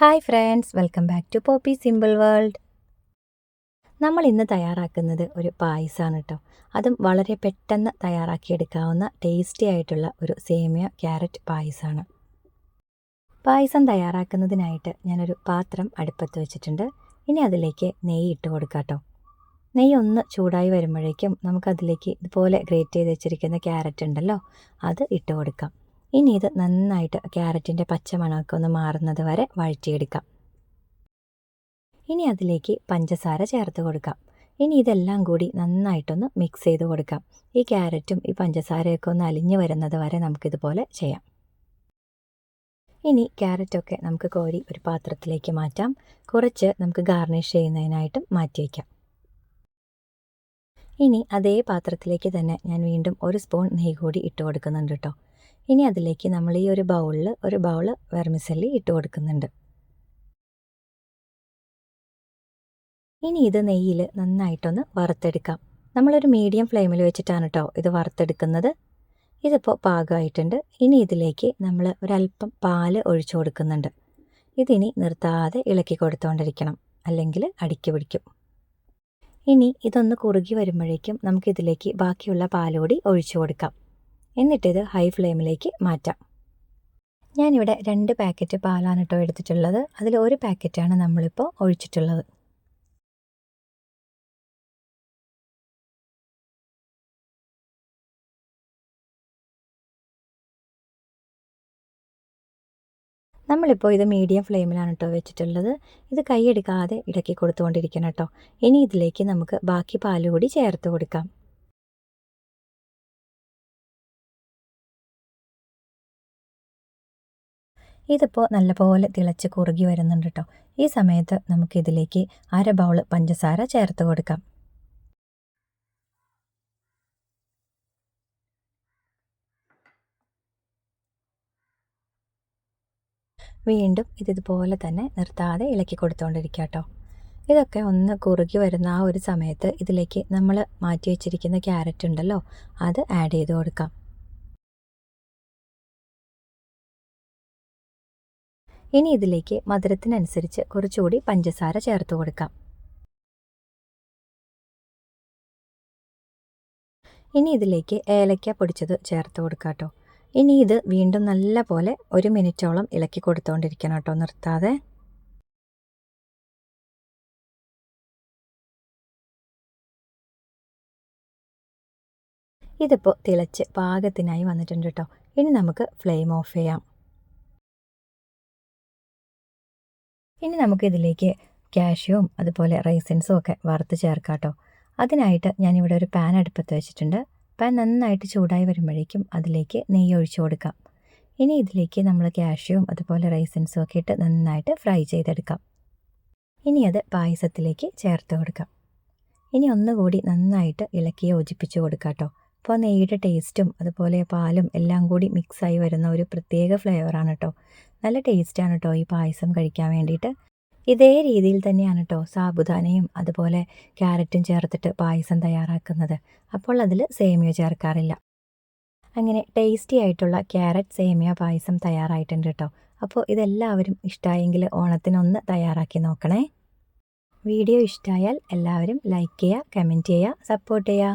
Hi friends welcome back to Poppy Simple World. നമ്മൾ ഇന്ന് തയ്യാറാക്കുന്നത് ഒരു പായസമാണ് കേട്ടോ അതും വളരെ പെട്ടെന്ന് തയ്യാറാക്കിയെടുക്കാവുന്ന ടേസ്റ്റി ആയിട്ടുള്ള ഒരു സേമിയ ക്യാരറ്റ് പായസമാണ് പായസം തയ്യാറാക്കുന്നതിനായിട്ട് ഞാനൊരു പാത്രം അടുപ്പത്ത് വെച്ചിട്ടുണ്ട്. ഇനി അതിലേക്ക് നെയ്യ് ഇട്ട് കൊടുക്കാം കേട്ടോ നെയ്യ് ഒന്ന് ചൂടായി വരുമ്പോഴേക്കും നമുക്കതിലേക്ക് ഇതുപോലെ ഗ്രേറ്റ് ചെയ്ത് വെച്ചിരിക്കുന്ന ക്യാരറ്റ് ഉണ്ടല്ലോ അത് ഇട്ട് കൊടുക്കാം. ഇനി ഇത് നന്നായിട്ട് ക്യാരറ്റിന്റെ പച്ചമണമൊക്കെ ഒന്ന് മാറുന്നത് വരെ വഴറ്റിയെടുക്കാം. ഇനി അതിലേക്ക് പഞ്ചസാര ചേർത്ത് കൊടുക്കാം. ഇനി ഇതെല്ലാം കൂടി നന്നായിട്ടൊന്ന് മിക്സ് ചെയ്ത് കൊടുക്കാം. ഈ ക്യാരറ്റും ഈ പഞ്ചസാരയൊക്കെ ഒന്ന് അലിഞ്ഞു വരുന്നത് വരെ നമുക്കിതുപോലെ ചെയ്യാം. ഇനി ക്യാരറ്റൊക്കെ നമുക്ക് കോരി ഒരു പാത്രത്തിലേക്ക് മാറ്റാം. കുറച്ച് നമുക്ക് ഗാർണിഷ് ചെയ്യുന്നതിനായിട്ടും മാറ്റി വയ്ക്കാം. ഇനി അതേ പാത്രത്തിലേക്ക് തന്നെ ഞാൻ വീണ്ടും ഒരു സ്പൂൺ നെയ്യ് കൂടി ഇട്ട് കൊടുക്കുന്നുണ്ട് കേട്ടോ. ഇനി അതിലേക്ക് നമ്മൾ ഈ ഒരു ബൗളിൽ ഒരു ബൗൾ വെർമിസല്ലി ഇട്ട് കൊടുക്കുന്നുണ്ട്. ഇനി ഇത് നെയ്യിൽ നന്നായിട്ടൊന്ന് വറുത്തെടുക്കാം. നമ്മളൊരു മീഡിയം ഫ്ലെയിമിൽ വെച്ചിട്ടാണ് കേട്ടോ ഇത് വറുത്തെടുക്കുന്നത്. ഇതിപ്പോൾ പാകമായിട്ടുണ്ട്. ഇനി ഇതിലേക്ക് നമ്മൾ ഒരല്പം പാൽ ഒഴിച്ചു കൊടുക്കുന്നുണ്ട്. ഇതിനി നിർത്താതെ ഇളക്കി കൊടുത്തുകൊണ്ടിരിക്കണം അല്ലെങ്കിൽ അടിക്ക് പിടിക്കും. ഇനി ഇതൊന്ന് കുറുകി വരുമ്പോഴേക്കും നമുക്കിതിലേക്ക് ബാക്കിയുള്ള പാലുകൂടി ഒഴിച്ചു കൊടുക്കാം. എന്നിട്ടിത് ഹൈ ഫ്ലെയിമിലേക്ക് മാറ്റാം. ഞാനിവിടെ രണ്ട് പാക്കറ്റ് പാലാണ് കേട്ടോ എടുത്തിട്ടുള്ളത്. അതിൽ ഒരു പാക്കറ്റാണ് നമ്മളിപ്പോൾ ഒഴിച്ചിട്ടുള്ളത്. നമ്മളിപ്പോൾ ഇത് മീഡിയം ഫ്ലെയിമിലാണ് കേട്ടോ വെച്ചിട്ടുള്ളത്. ഇത് കൈയെടുക്കാതെ ഇടയ്ക്ക് കൊടുത്തുകൊണ്ടിരിക്കണം കേട്ടോ ഇനി ഇതിലേക്ക് നമുക്ക് ബാക്കി പാൽ കൂടി ചേർത്ത് കൊടുക്കാം. ഇതിപ്പോൾ നല്ലപോലെ തിളച്ച് കുറുകി വരുന്നുണ്ട് കേട്ടോ ഈ സമയത്ത് നമുക്കിതിലേക്ക് അര ബൗൾ പഞ്ചസാര ചേർത്ത് കൊടുക്കാം. വീണ്ടും ഇതുപോലെ തന്നെ നിർത്താതെ ഇളക്കി കൊടുത്തുകൊണ്ടിരിക്കുക കേട്ടോ ഇതൊക്കെ ഒന്ന് കുറുകി വരുന്ന ആ ഒരു സമയത്ത് ഇതിലേക്ക് നമ്മൾ മാറ്റി വെച്ചിരിക്കുന്ന ക്യാരറ്റ് ഉണ്ടല്ലോ അത് ആഡ് ചെയ്ത് കൊടുക്കാം. ഇനി ഇതിലേക്ക് മധുരത്തിനനുസരിച്ച് കുറച്ചുകൂടി പഞ്ചസാര ചേർത്ത് കൊടുക്കാം. ഇനി ഇതിലേക്ക് ഏലക്ക പൊടിച്ചത് ചേർത്ത് കൊടുക്കാം കേട്ടോ. ഇനി ഇത് വീണ്ടും നല്ല പോലെ ഒരു മിനിറ്റോളം ഇളക്കി കൊടുത്തുകൊണ്ടിരിക്കണം കേട്ടോ നിർത്താതെ. ഇതിപ്പോൾ തിളച്ച് പാകത്തിനായി വന്നിട്ടുണ്ട് കേട്ടോ. ഇനി നമുക്ക് ഫ്ലെയിം ഓഫ് ചെയ്യാം. ഇനി നമുക്കിതിലേക്ക് കാഷ്യൂം അതുപോലെ റൈസിൻസും ഒക്കെ വറുത്ത് ചേർക്കാട്ടോ കേട്ടോ. അതിനായിട്ട് ഞാനിവിടെ ഒരു പാൻ അടുപ്പത്ത് വെച്ചിട്ടുണ്ട്. പാൻ നന്നായിട്ട് ചൂടായി വരുമ്പോഴേക്കും അതിലേക്ക് നെയ്യ് ഒഴിച്ചു കൊടുക്കാം. ഇനി ഇതിലേക്ക് നമ്മൾ കാഷ്യൂം അതുപോലെ റൈസിൻസും ഒക്കെ ഇട്ട് നന്നായിട്ട് ഫ്രൈ ചെയ്തെടുക്കാം. ഇനി അത് പായസത്തിലേക്ക് ചേർത്ത് കൊടുക്കാം. ഇനി ഒന്നുകൂടി നന്നായിട്ട് ഇളക്കി യോജിപ്പിച്ച് കൊടുക്കാം കേട്ടോ. അപ്പോൾ നെയ്യുടെ ടേസ്റ്റും അതുപോലെ പാലും എല്ലാം കൂടി മിക്സായി വരുന്ന ഒരു പ്രത്യേക ഫ്ലേവറാണ് കേട്ടോ നല്ല ടേസ്റ്റാണ് കേട്ടോ ഈ പായസം കഴിക്കാൻ വേണ്ടിയിട്ട്. ഇതേ രീതിയിൽ തന്നെയാണ് കേട്ടോ സാബുദാനയും അതുപോലെ ക്യാരറ്റും ചേർത്തിട്ട് പായസം തയ്യാറാക്കുന്നത്. അപ്പോൾ അതിൽ സേമിയ ചേർക്കാറില്ല. അങ്ങനെ ടേസ്റ്റി ആയിട്ടുള്ള ക്യാരറ്റ് സേമിയ പായസം തയ്യാറായിട്ടുണ്ട് കേട്ടോ അപ്പോൾ ഇതെല്ലാവരും ഇഷ്ടമായെങ്കിൽ ഓണത്തിനൊന്ന് തയ്യാറാക്കി നോക്കണേ. വീഡിയോ ഇഷ്ടമായാൽ എല്ലാവരും ലൈക്ക് ചെയ്യുക കമന്റ് ചെയ്യുക സപ്പോർട്ട് ചെയ്യുക.